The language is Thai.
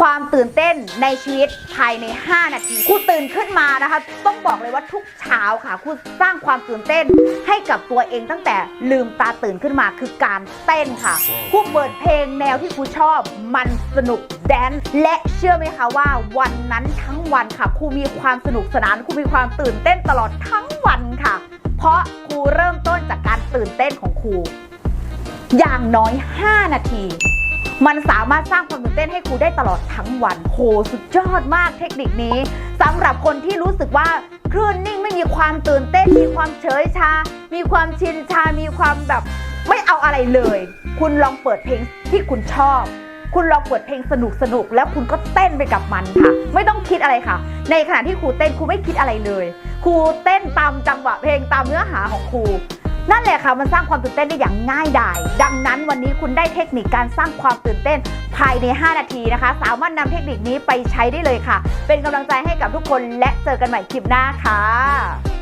ความตื่นเต้นในชีวิตภายใน 5 นาทีครูตื่นขึ้นมานะคะ ต้องบอกเลยว่าทุกเช้าค่ะครูสร้างความตื่นเต้นให้กับตัวเองตั้งแต่ลืมตาตื่นขึ้นมาคือการเต้นค่ะครูเปิดเพลงแนวที่ครูชอบมันสนุกแดนซ์และเชื่อไหมคะว่าวันนั้นทั้งวันค่ะครูมีความสนุกสนานครูมีความตื่นเต้นตลอดทั้งวันค่ะ เพราะครูเริ่มต้นจากการตื่นเต้นของครูอย่างน้อย 5 นาที มันสามารถสร้างความตื่นเต้นให้ครูได้ตลอดทั้งวันโหสุดยอดมากเทคนิคนี้สำหรับคนที่รู้สึกว่าคลื่นนิ่งไม่มีความตื่นเต้น มีความเฉยชา มีความชินชา มีความแบบไม่เอาอะไรเลย คุณลองเปิดเพลงที่คุณชอบ คุณลองเปิดเพลงสนุกสนุกแล้วคุณก็เต้นไปกับมันค่ะ ไม่ต้องคิดอะไรค่ะ ในขณะที่ครูเต้นครูไม่คิดอะไรเลย ครูเต้นตามจังหวะเพลงตามเนื้อหาของครู นั่นแหละค่ะมันสร้างความตื่นเต้นได้อย่างง่ายดาย ดังนั้นวันนี้คุณได้เทคนิคการสร้างความตื่นเต้นภายใน 5 นาทีนะคะ สามารถนำเทคนิคนี้ไปใช้ได้เลยค่ะ เป็นกำลังใจให้กับทุกคนและเจอกันใหม่คลิปหน้าค่ะ